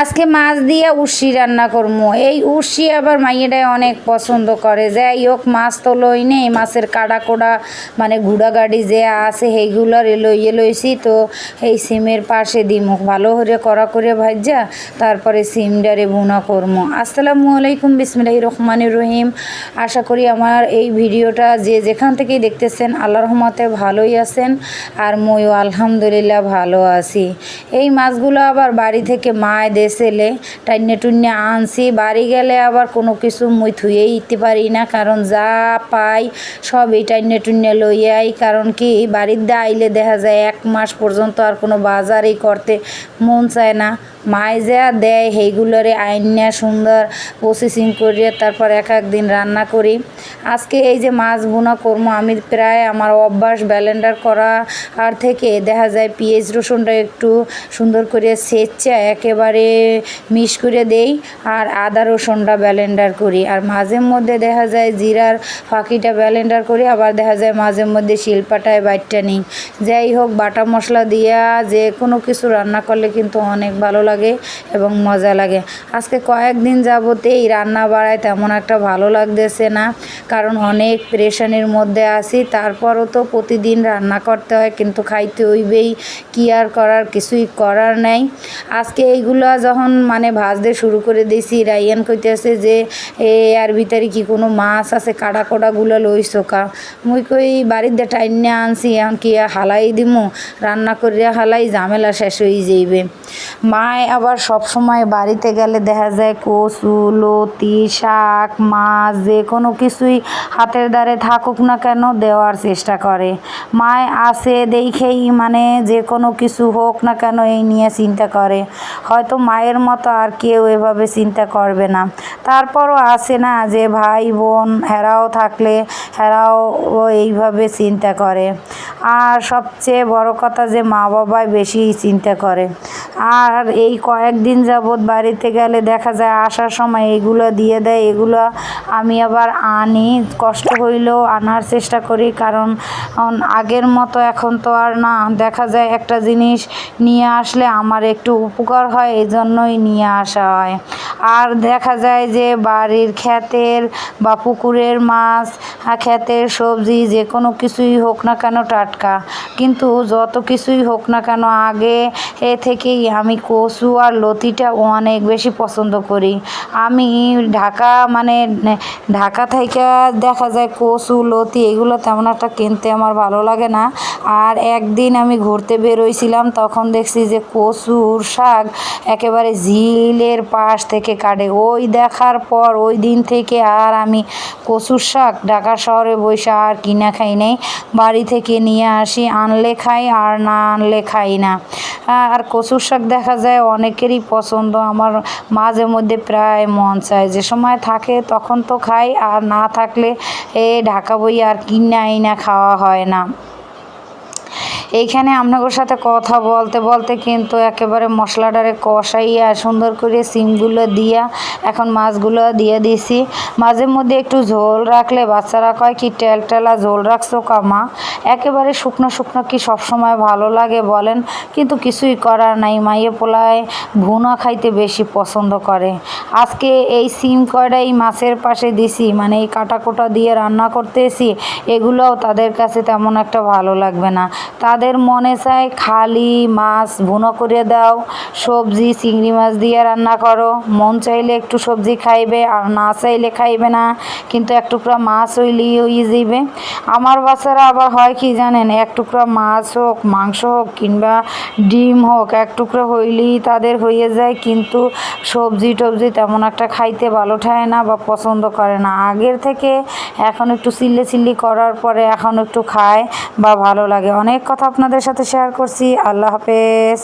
আজকে মাছ দিয়ে উর্সি রান্না করব এই উর্সি আবার মাইয়েটাই অনেক পছন্দ করে। যাই হোক, মাছ তো লই নেই, মাছের কাটা কোড়া মানে ঘুড়া গাড়ি যে আছে সেইগুলোর লইয়ে লইছি তো এই সিমের পাশে দিমুখ ভালো করে করা করে ভাজা, তারপরে সিমডারে বুনা করব আসসালামু আলাইকুম বিসমিল্লাহ রহমানুর রহিম। আশা করি আমার এই ভিডিওটা যে যেখান থেকেই দেখতেছেন আল্লাহ রহমতে ভালোই আছেন আর ময়ও আলহামদুলিল্লাহ ভালো আছি। এই মাছগুলো আবার বাড়ি থেকে মায় দেশেলে টাইনে টুন্নে আনছি, বাড়ি গেলে আবার কোনো কিছু মুই থুয়েই ইতে পারি না, কারণ যা পাই সবই টাইনে টুন্নে লইয়াই কারণ কি বাড়ির দা আইলে দেখা যায় এক মাস পর্যন্ত আর কোনো বাজারই করতে মন চায় না। যা দেয়, সেইগুলোরে আইনা সুন্দর প্রসেসিং করিয়ে তারপর এক একদিন রান্না করি। আজকে এই যে মাছ বোনা কর্ম, আমি প্রায় আমার অভ্যাস ব্যালেন্ডার করা আর থেকে দেখা যায় পেঁয়াজ রসুনটা একটু সুন্দর করে সেচা একেবারে মিশ করে দেই আর আদা রসুনটা ব্যালেন্ডার করি। আর মাঝে মধ্যে দেখা যায় জিরার ফাঁকিটা ব্যালেন্ডার করি, আবার দেখা যায় মাঝে মধ্যে শিল্পাটায় বাইটটা নিই। যাই হোক, বাটা মশলা দিয়া যে কোনো কিছু রান্না করলে কিন্তু অনেক ভালো লাগে এবং মজা লাগে। আজকে কয়েকদিন যাবতেই রান্না বাড়ায় তেমন একটা ভালো লাগতেছে না। কারণ অনেক প্রেশানির মধ্যে আছি, তারপরও তো প্রতিদিন রান্না করতে হয়, কিন্তু খাইতে হইবেই। কি আর করার? কিছুই করার নেই। আজকে এইগুলো যখন মানে ভাজতে শুরু করে দিয়েছি, রাইয়ান কইতেছে যে, এ আর ভিতরে কি কোনো মাছ আছে? কাটা কোটাগুলো লইছো কা? মুই কই বাড়ির বাড়িতে টাইনে আনছি, এখন কি হালাই দিমু? রান্না করিয়া হালাই ঝামেলা শেষ হয়ে যাইবে। মায় আবার সব সময় বাড়িতে গেলে দেখা যায় কচু, লতি, শাক, মাছ, যে কোনো কিছুই হাতের দ্বারে থাকুক না কেন দেওয়ার চেষ্টা করে। মায় আসে দেখেই মানে যে কোনো কিছু হোক না কেন এই নিয়ে চিন্তা করে। হয়তো মায়ের মতো আর কেউ এভাবে চিন্তা করবে না। তারপরও আসে না যে ভাই, বোন হেরাও থাকলে হেরাও এইভাবে চিন্তা করে। আর সবচেয়ে বড় কথা যে মা বাবাই বেশি চিন্তা করে। আর এই কয়েকদিন যাবৎ বাড়িতে গেলে দেখা যায় আসার সময় এগুলো দিয়ে দেয়, এগুলো আমি আবার আনি। কষ্ট হইলেও আনার চেষ্টা করি, কারণ আগের মতো এখন তো আর না। দেখা যায় একটা জিনিস নিয়ে আসলে আমার একটু উপকার হয় এই জন্যই নিয়ে আসা হয়। আর দেখা যায় যে বাড়ির ক্ষেতের বা পুকুরের মাছ ক্ষেতের সবজি যে কোনো কিছুই হোক না কেন টাটকা। কিন্তু যত কিছুই হোক না কেন আগে এ থেকেই আমি কচু আর লতিটা অনেক বেশি পছন্দ করি। আমি ঢাকা মানে ঢাকা থেকে দেখা যায় কচু, লতি এগুলো তেমন একটা কিনতে আমার ভালো লাগে না। আর একদিন আমি ঘুরতে বেরোইছিলাম তখন দেখছি যে কচুর শাক একেবারে ঝিলের পাশ থেকে কাটে। ওই দেখার পর, ওই দিন থেকে আর আমি কচুর শাক ঢাকা শহরে বসে আর কিনা খাই নাই। বাড়ি থেকে নিয়ে আসি, আনলে খাই আর না আনলে খাই না। আর কচুর শাক দেখা যায় অনেকেরই পছন্দ। আমার মাঝে মধ্যে প্রায় মন চায়। যে সময় থাকে তখন তো খাই, আর না থাকলে এ ঢাকা বই আর কিনা আইনা খাওয়া হয় না। এইখানে আপনাদের সাথে কথা বলতে বলতে কিন্তু একেবারে মশলাটারে কষাইয়া সুন্দর করে সিমগুলো দিয়া এখন মাছগুলো দিয়ে দিছি। মাঝে মধ্যে একটু ঝোল রাখলে বাচ্চারা কয়, কি টেল টেলা ঝোল রাখছো কামা একেবারে শুকনো শুকনো কি সবসময় ভালো লাগে বলেন, কিন্তু কিছুই করার নাই। মাইয়ে পোলায় ভুনা খাইতে বেশি পছন্দ করে। আজকে এই সিম কয়টাই মাছের পাশে দিছি? মানে এই কাটা কোটা দিয়ে রান্না করতেছি, এগুলোও তাদের কাছে তেমন একটা ভালো লাগবে না। তাদের মনে চায় খালি মাছ ভুনো করে দাও, সবজি চিংড়ি মাছ দিয়ে রান্না করো। মন চাইলে একটু সবজি খাইবে, আর না চাইলে খাইবে না, কিন্তু এক টুকরা মাছ হইলেই হয়ে যাইবে আমার বাচ্চারা আবার হয় কি জানেন, এক টুকরা মাছ হোক, মাংস হোক, কিংবা ডিম হোক, এক টুকরো হইলেই তাদের হয়ে যায়, কিন্তু সবজি টবজি তেমন একটা খাইতে ভালো ঠায় না বা পছন্দ করে না। আগের থেকে এখন একটু চিল্লে চিল্লি করার পরে এখন একটু খায় বা ভালো লাগে। অনেক কথা আপনাদের সাথে শেয়ার করছি। আল্লাহ হাফেজ।